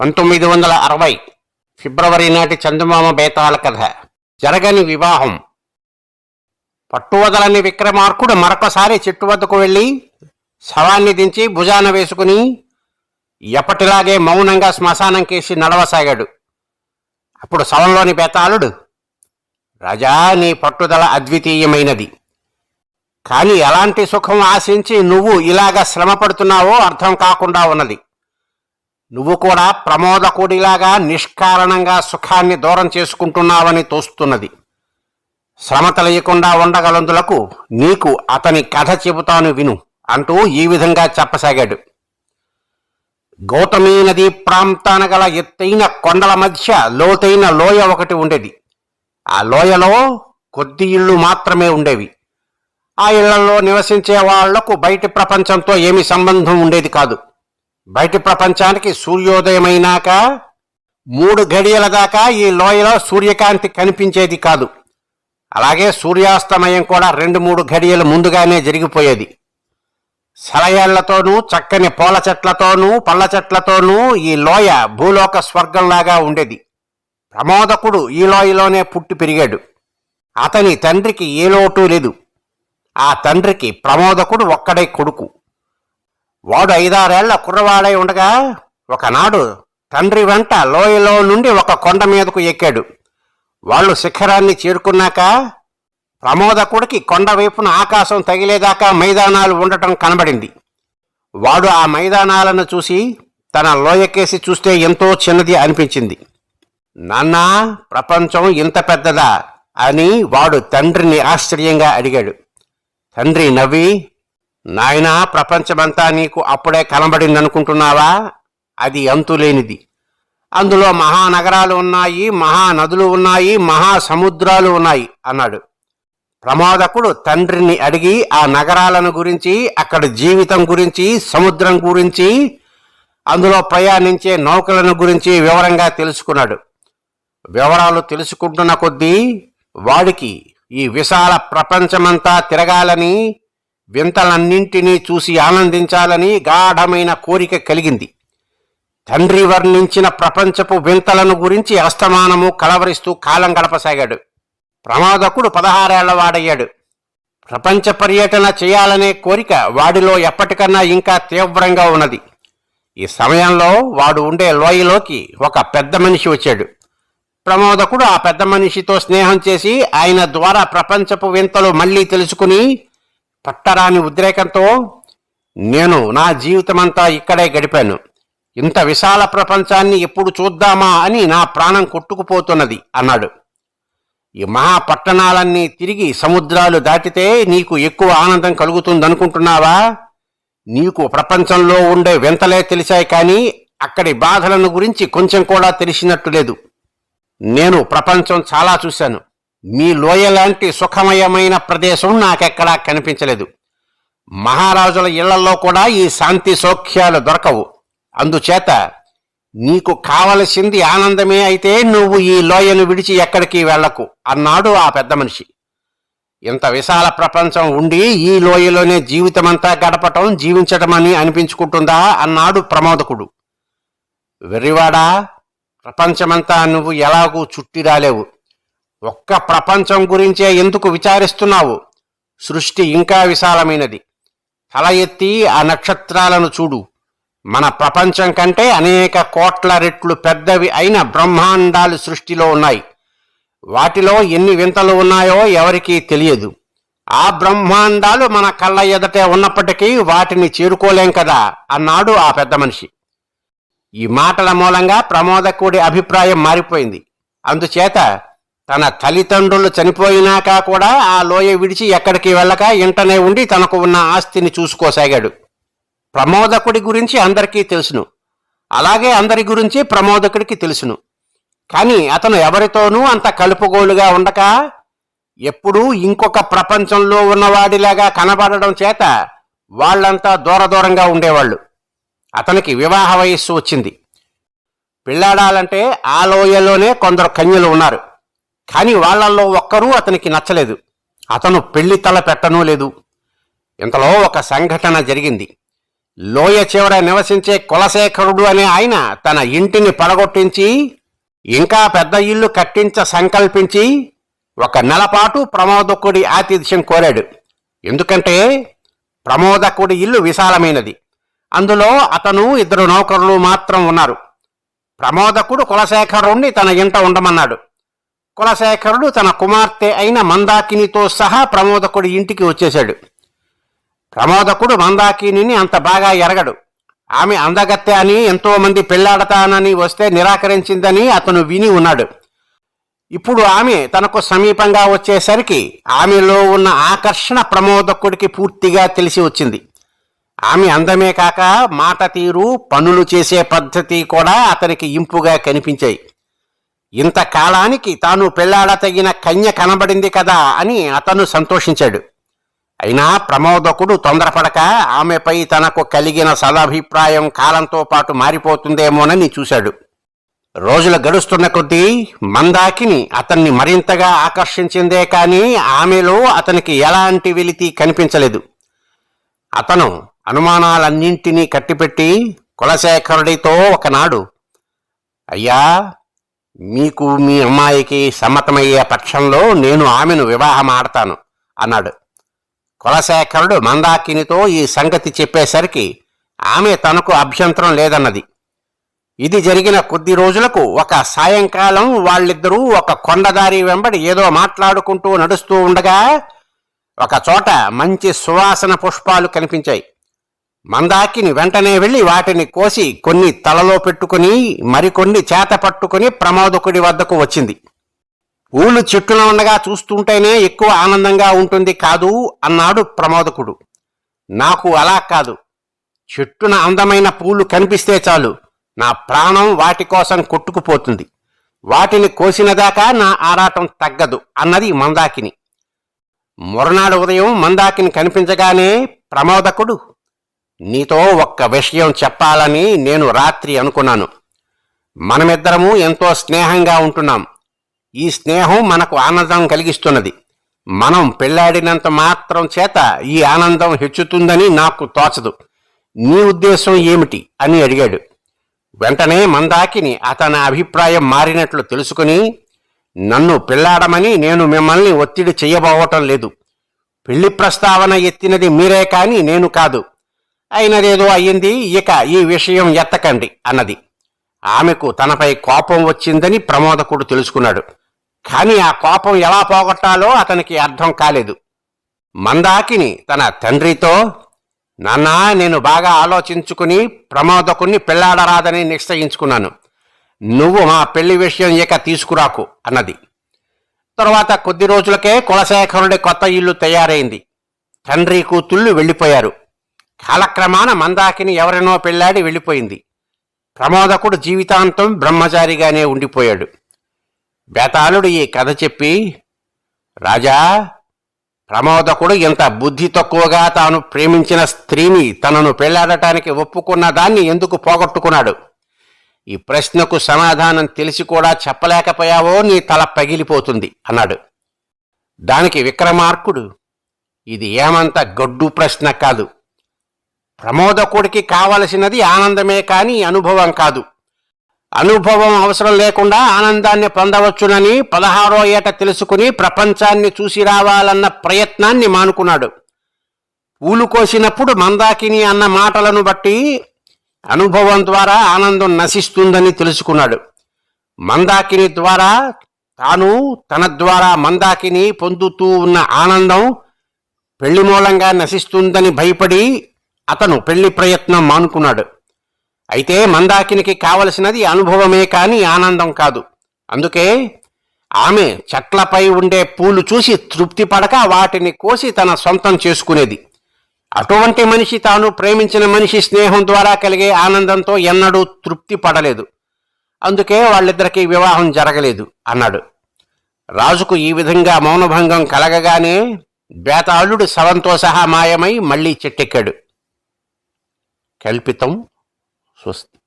పంతొమ్మిది వందల అరవై ఫిబ్రవరి నాటి చందమామ బేతాల కథ. జరగని వివాహం. పట్టువదలని విక్రమార్కుడు మరొకసారి చెట్టు వద్దకు వెళ్ళి శవాన్ని దించి భుజాన వేసుకుని ఎప్పటిలాగే మౌనంగా శ్మశానం కేసి నడవసాగాడు. అప్పుడు శవంలోని బేతాళుడు రాజా నీ పట్టుదల అద్వితీయమైనది. కానీ ఎలాంటి సుఖం ఆశించి నువ్వు ఇలాగ శ్రమపడుతున్నావో అర్థం కాకుండా ఉన్నది. నువ్వు కూడా ప్రమోదకుడిలాగా నిష్కారణంగా సుఖాన్ని దూరం చేసుకుంటున్నావని తోస్తున్నది. శ్రమ తెలియకుండా ఉండగలందులకు నీకు అతని కథ చెబుతాను విను అంటూ ఈ విధంగా చెప్పసాగాడు. గౌతమీ నది ప్రాంతాన గల ఎత్తైన కొండల మధ్య లోతైన లోయ ఒకటి ఉండేది. ఆ లోయలో కొద్ది ఇళ్ళు మాత్రమే ఉండేవి. ఆ ఇళ్ళలో నివసించే వాళ్ళకు బయటి ప్రపంచంతో ఏమి సంబంధం ఉండేది కాదు. బయటి ప్రపంచానికి సూర్యోదయమైనాక మూడు గడియల దాకా ఈ లోయలో సూర్యకాంతి కనిపించేది కాదు. అలాగే సూర్యాస్తమయం కూడా రెండు మూడు గడియలు ముందుగానే జరిగిపోయేది. సెలయాళ్ళతోనూ చక్కని పూల చెట్లతోనూ పళ్ళ చెట్లతోనూ ఈ లోయ భూలోక స్వర్గంలాగా ఉండేది. ప్రమోదకుడు ఈ లోయలోనే పుట్టి పెరిగాడు. అతని తండ్రికి ఏ లోటు లేదు. ఆ తండ్రికి ప్రమోదకుడు ఒక్కడే కొడుకు. వాడు ఐదారేళ్ళ కుర్రవాడై ఉండగా ఒకనాడు తండ్రి వెంట లోయలో నుండి ఒక కొండ మీదకు ఎక్కాడు. వాళ్ళు శిఖరాన్ని చేరుకున్నాక ప్రమోదకుడికి కొండ వైపున ఆకాశం తగిలేదాకా మైదానాలు ఉండటం కనబడింది. వాడు ఆ మైదానాలను చూసి తన లోయకేసి చూస్తే ఎంతో చిన్నది అనిపించింది. నాన్న ప్రపంచం ఇంత పెద్దదా? అని వాడు తండ్రిని ఆశ్చర్యంగా అడిగాడు. తండ్రి నవ్వి నాయనా ప్రపంచమంతా నీకు అప్పుడే కనబడిందనుకుంటున్నావా? అది అంతులేనిది. అందులో మహానగరాలు ఉన్నాయి మహానదులు ఉన్నాయి మహాసముద్రాలు ఉన్నాయి అన్నాడు. ప్రమోదకుడు తండ్రిని అడిగి ఆ నగరాలను గురించి అక్కడ జీవితం గురించి సముద్రం గురించి అందులో ప్రయాణించే నౌకలను గురించి వివరంగా తెలుసుకున్నాడు. వివరాలు తెలుసుకుంటున్న కొద్దీ వాడికి ఈ విశాల ప్రపంచమంతా తిరగాలని వింతలన్నింటినీ చూసి ఆనందించాలని గాఢమైన కోరిక కలిగింది. తండ్రి వర్ణించిన ప్రపంచపు వింతలను గురించి అస్తమానము కలవరిస్తూ కాలం గడపసాగాడు. ప్రమాదకుడు పదహారేళ్ళ వాడయ్యాడు. ప్రపంచ పర్యటన చేయాలనే కోరిక వాడిలో ఎప్పటికన్నా ఇంకా తీవ్రంగా ఉన్నది. ఈ సమయంలో వాడు ఉండే లోయలోకి ఒక పెద్ద మనిషి వచ్చాడు. ప్రమోదకుడు ఆ పెద్ద మనిషితో స్నేహం చేసి ఆయన ద్వారా ప్రపంచపు వింతలు మళ్ళీ తెలుసుకుని పట్టరాని ఉద్రేకంతో నేను నా జీవితమంతా ఇక్కడే గడిపాను. ఇంత విశాల ప్రపంచాన్ని ఎప్పుడు చూద్దామా అని నా ప్రాణం కొట్టుకుపోతున్నది అన్నాడు. ఈ మహాపట్టణాలన్నీ తిరిగి సముద్రాలు దాటితే నీకు ఎక్కువ ఆనందం కలుగుతుందనుకుంటున్నావా? నీకు ప్రపంచంలో ఉండే వింతలే తెలిసాయి కానీ అక్కడి బాధలను గురించి కొంచెం కూడా తెలిసినట్టు లేదు. నేను ప్రపంచం చాలా చూశాను. మీ లోయ లాంటి సుఖమయమైన ప్రదేశం నాకెక్కడా కనిపించలేదు. మహారాజుల ఇళ్ళలో కూడా ఈ శాంతి సౌఖ్యాలు దొరకవు. అందుచేత నీకు కావలసింది ఆనందమే అయితే నువ్వు ఈ లోయను విడిచి ఎక్కడికి వెళ్ళకు అన్నాడు ఆ పెద్ద మనిషి. ఇంత విశాల ప్రపంచం ఉండి ఈ లోయలోనే జీవితమంతా గడపటం జీవించటం అని అనిపించుకుంటుందా అన్నాడు ప్రమోదకుడు. వెర్రివాడా ప్రపంచమంతా నువ్వు ఎలాగూ చుట్టి రాలేవు ఒక్క ప్రపంచం గురించే ఎందుకు విచారిస్తున్నావు? సృష్టి ఇంకా విశాలమైనది. తల ఎత్తి ఆ నక్షత్రాలను చూడు. మన ప్రపంచం కంటే అనేక కోట్ల రెట్లు పెద్దవి అయిన బ్రహ్మాండాలు సృష్టిలో ఉన్నాయి. వాటిలో ఎన్ని వింతలు ఉన్నాయో ఎవరికీ తెలియదు. ఆ బ్రహ్మాండాలు మన కళ్ళ ఎదటే ఉన్నప్పటికీ వాటిని చేరుకోలేం కదా అన్నాడు ఆ పెద్ద మనిషి. ఈ మాటల మూలంగా ప్రమోదకుడి అభిప్రాయం మారిపోయింది. అందుచేత తన తల్లిదండ్రులు చనిపోయినాక కూడా ఆ లోయ విడిచి ఎక్కడికి వెళ్ళక ఇంటనే ఉండి తనకు ఉన్న ఆస్తిని చూసుకోసాగాడు. ప్రమోదకుడి గురించి అందరికీ తెలుసును. అలాగే అందరి గురించి ప్రమోదకుడికి తెలుసును. కానీ అతను ఎవరితోనూ అంత కలుపుగోలుగా ఉండక ఎప్పుడూ ఇంకొక ప్రపంచంలో ఉన్నవాడిలాగా కనబడడం చేత వాళ్ళంతా దూర దూరంగా ఉండేవాళ్ళు. అతనికి వివాహ వయస్సు వచ్చింది. పిల్లాడాలంటే ఆ లోయలోనే కొందరు కన్యలు ఉన్నారు. కానీ వాళ్ళల్లో ఒక్కరూ అతనికి నచ్చలేదు. అతను పెళ్ళి తల పెట్టనూ లేదు. ఇంతలో ఒక సంఘటన జరిగింది. లోయ చివర నివసించే కులశేఖరుడు అనే ఆయన తన ఇంటిని పడగొట్టించి ఇంకా పెద్ద ఇల్లు కట్టించ సంకల్పించి ఒక నెలపాటు ప్రమోదకుడి ఆతిథ్యం కోరాడు. ఎందుకంటే ప్రమోదకుడి ఇల్లు విశాలమైనది. అందులో అతను ఇద్దరు నౌకరులు మాత్రం ఉన్నారు. ప్రమోదకుడు కులశేఖరుణ్ణి తన ఇంట ఉండమన్నాడు. కులశేఖరుడు తన కుమార్తె అయిన మందాకినితో సహా ప్రమోదకుడి ఇంటికి వచ్చేశాడు. ప్రమోదకుడు మందాకిని అంత బాగా ఎరగడు. ఆమె అందగత్తె అని ఎంతోమంది పెళ్ళాడతానని వస్తే నిరాకరించిందని అతను విని ఉన్నాడు. ఇప్పుడు ఆమె తనకు సమీపంగా వచ్చేసరికి ఆమెలో ఉన్న ఆకర్షణ ప్రమోదకుడికి పూర్తిగా తెలిసి వచ్చింది. ఆమె అందమే కాక మాట తీరు పనులు చేసే పద్ధతి కూడా అతనికి ఇంపుగా కనిపించాయి. ఇంతకాలానికి తాను పెళ్ళాడతగిన కన్య కనబడింది కదా అని అతను సంతోషించాడు. అయినా ప్రమోదకుడు తొందరపడక ఆమెపై తనకు కలిగిన సదాభిప్రాయం కాలంతో పాటు మారిపోతుందేమోనని చూశాడు. రోజులు గడుస్తున్న కొద్దీ మందాకిని అతన్ని మరింతగా ఆకర్షించిందే కాని ఆమెలో అతనికి ఎలాంటి వెలితి కనిపించలేదు. అతను అనుమానాలన్నింటినీ కట్టిపెట్టి కులశేఖరుడితో ఒకనాడు అయ్యా మీకు మీ అమ్మాయికి సమ్మతమయ్యే పక్షంలో నేను ఆమెను వివాహం ఆడతాను అన్నాడు. కులశేఖరుడు మందాకినితో ఈ సంగతి చెప్పేసరికి ఆమె తనకు అభ్యంతరం లేదన్నది. ఇది జరిగిన కొద్ది రోజులకు ఒక సాయంకాలం వాళ్ళిద్దరూ ఒక కొండదారి వెంబడి ఏదో మాట్లాడుకుంటూ నడుస్తూ ఉండగా ఒక చోట మంచి సువాసన పుష్పాలు కనిపించాయి. మందాకిని వెంటనే వెళ్ళి వాటిని కోసి కొన్ని తలలో పెట్టుకుని మరికొన్ని చేత పట్టుకుని ప్రమోదకుడి వద్దకు వచ్చింది. ఊళ్ళు చెట్టున ఉండగా చూస్తుంటేనే ఎక్కువ ఆనందంగా ఉంటుంది కాదు అన్నాడు ప్రమోదకుడు. నాకు అలా కాదు. చెట్టున అందమైన పూలు కనిపిస్తే చాలు. నా ప్రాణం వాటి కోసం కొట్టుకుపోతుంది. వాటిని కోసినదాకా నా ఆరాటం తగ్గదు అన్నది మందాకిని. మొరనాడు ఉదయం మందాకిని కనిపించగానే ప్రమోదకుడు నీతో ఒక్క విషయం చెప్పాలని నేను రాత్రి అనుకున్నాను. మనమిద్దరము ఎంతో స్నేహంగా ఉంటున్నాం. ఈ స్నేహం మనకు ఆనందం కలిగిస్తున్నది. మనం పెళ్ళాడినంత మాత్రం చేత ఈ ఆనందం హెచ్చుతుందని నాకు తోచదు. నీ ఉద్దేశం ఏమిటి? అని అడిగాడు. వెంటనే మందాకిని అతని అభిప్రాయం మారినట్లు తెలుసుకుని నన్ను పెళ్ళాడమని నేను మిమ్మల్ని ఒత్తిడి చేయబోవటం లేదు. పెళ్ళి ప్రస్తావన ఎత్తినది మీరే కాని నేను కాదు. అయినదేదో అయ్యింది ఇక ఈ విషయం ఎత్తకండి అన్నది. ఆమెకు తనపై కోపం వచ్చిందని ప్రమోదకుడు తెలుసుకున్నాడు. కాని ఆ కోపం ఎలా పోగొట్టాలో అతనికి అర్థం కాలేదు. మందాకిని తన తండ్రితో నాన్న నేను బాగా ఆలోచించుకుని ప్రమోదకుణ్ణి పెళ్ళాడరాదని నిశ్చయించుకున్నాను. నువ్వు మా పెళ్ళి విషయం ఇక తీసుకురాకు అన్నది. తరువాత కొద్ది రోజులకే కులశేఖరుడి కొత్త ఇల్లు తయారైంది. తండ్రి కూతుళ్ళు వెళ్ళిపోయారు. కాలక్రమాన మందాకిని ఎవరినో పెళ్ళాడి వెళ్ళిపోయింది. ప్రమోదకుడు జీవితాంతం బ్రహ్మచారిగానే ఉండిపోయాడు. బేతాళుడు ఈ కథ చెప్పి రాజా ప్రమోదకుడు ఇంత బుద్ధి తక్కువగా తాను ప్రేమించిన స్త్రీని తనను పెళ్ళాడటానికి ఒప్పుకున్న దాన్ని ఎందుకు పోగొట్టుకున్నాడు? ఈ ప్రశ్నకు సమాధానం తెలిసి కూడా చెప్పలేకపోయావో నీ తల పగిలిపోతుంది అన్నాడు. దానికి విక్రమార్కుడు ఇది ఏమంత గొడ్డు ప్రశ్న కాదు. ప్రమోదకుడికి కావలసినది ఆనందమే కాని అనుభవం కాదు. అనుభవం అవసరం లేకుండా ఆనందాన్ని పొందవచ్చునని పదహారో ఏట తెలుసుకుని ప్రపంచాన్ని చూసి రావాలన్న ప్రయత్నాన్ని మానుకున్నాడు. పూలు కోసినప్పుడు మందాకిని అన్న మాటలను బట్టి అనుభవం ద్వారా ఆనందం నశిస్తుందని తెలుసుకున్నాడు. మందాకిని ద్వారా తాను తన ద్వారా మందాకిని పొందుతూ ఉన్న ఆనందం పెళ్ళి మూలంగా నశిస్తుందని భయపడి అతను పెళ్ళి ప్రయత్నం మానుకున్నాడు. అయితే మందాకినికి కావలసినది అనుభవమే కాని ఆనందం కాదు. అందుకే ఆమె చెట్లపై ఉండే పూలు చూసి తృప్తి పడక వాటిని కోసి తన సొంతం చేసుకునేది. అటువంటి మనిషి తాను ప్రేమించిన మనిషి స్నేహం ద్వారా కలిగే ఆనందంతో ఎన్నడూ తృప్తి పడలేదు. అందుకే వాళ్ళిద్దరికీ వివాహం జరగలేదు అన్నాడు. రాజుకు ఈ విధంగా మౌనభంగం కలగగానే బేతాళుడు శవంతో సహా మాయమై మళ్ళీ చెట్టెక్కాడు. కల్పితం స్వస్తి